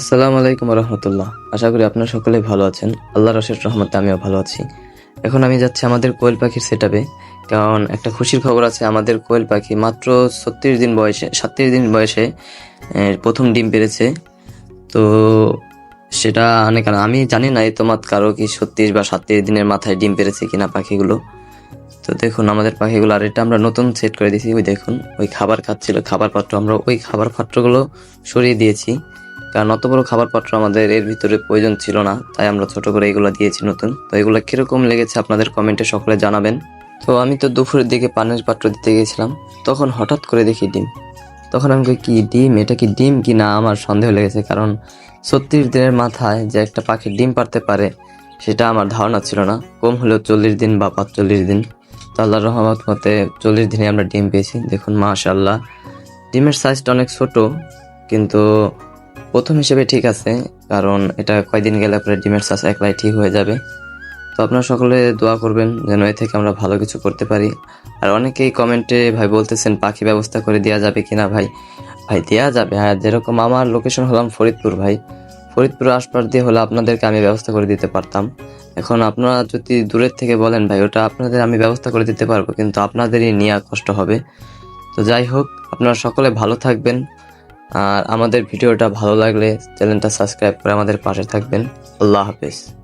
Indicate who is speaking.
Speaker 1: আসসালামু আলাইকুম রহমতুল্লাহ। আশা করি আপনারা সকলে ভালো আছেন। আল্লাহ রশের রহমতে আমিও ভালো আছি। এখন আমি যাচ্ছি আমাদের কোয়েল পাখির সেট কারণ একটা খুশির খবর আছে, আমাদের কোয়েল পাখি মাত্র ছত্রিশ দিন বয়সে, সাতত্রিশ দিন বয়সে প্রথম ডিম পেরেছে। তো সেটা অনেক আমি জানি না এই তোমার কারও কি ছত্রিশ বা সাতত্রিশ দিনের মাথায় ডিম পেরেছে কিনা পাখিগুলো। তো দেখুন, আমাদের পাখিগুলো, আর এটা আমরা নতুন সেট করে দিয়েছি, ওই দেখুন, ওই খাবার খাচ্ছিল, খাবার পাত্র, আমরা ওই খাবার পাত্রগুলো সরিয়ে দিয়েছি। কারণ অত বড় খাবার পাত্র আমাদের এর ভিতরে প্রয়োজন ছিল না, তাই আমরা ছোট করে এগুলো দিয়েছি নতুন। তো এগুলো কীরকম লেগেছে আপনাদের কমেন্টে সকলে জানাবেন। তো আমি তো দুপুরের দিকে পানের পাত্র দিতে গেছিলাম তখন হঠাৎ করে দেখি ডিম। তখন আমি কি ডিম? এটা কি ডিম কি না? আমার সন্দেহ লেগেছে, কারণ ছত্রিশ দিনের মাথায় যে একটা পাখি ডিম পারতে পারে, সেটা আমার ধারণা ছিল না। কম হলেও চল্লিশ দিন বা পাঁচচল্লিশ দিন। তো আল্লাহর রহমত মতে চল্লিশ দিনে আমরা ডিম পেয়েছি। দেখুন মাশাল্লাহ ডিমের সাইজটা অনেক ছোট, কিন্তু প্রথম হিসেবে ঠিক আছে, কারণ এটা কয়দিন গেলে পরে ডিমের সাইজ একলাই ঠিক হয়ে যাবে। তো আপনারা সকলে দোয়া করবেন যেন এ থেকে আমরা ভালো কিছু করতে পারি। আর অনেকেই কমেন্টে ভাই বলতেছেন, পাখি ব্যবস্থা করে দেওয়া যাবে কিনা ভাই? ভাই দেওয়া যাবে। হ্যাঁ যেরকম আমার লোকেশন হলাম ফরিদপুর ভাই। ফরিদপুর আশপাশ দিয়ে হলে আপনাদেরকে আমি ব্যবস্থা করে দিতে পারতাম। এখন আপনারা যদি দূরের থেকে বলেন, ভাই, ওটা আপনাদের আমি ব্যবস্থা করে দিতে পারব। কিন্তু আপনাদেরই নেওয়া কষ্ট হবে। তো যাই হোক, আপনারা সকলে ভালো থাকবেন। আর আমাদের ভিডিওটা ভালো লাগলে চ্যানেলটা সাবস্ক্রাইব করে আমাদের পাশে থাকবেন। আল্লাহ হাফেজ।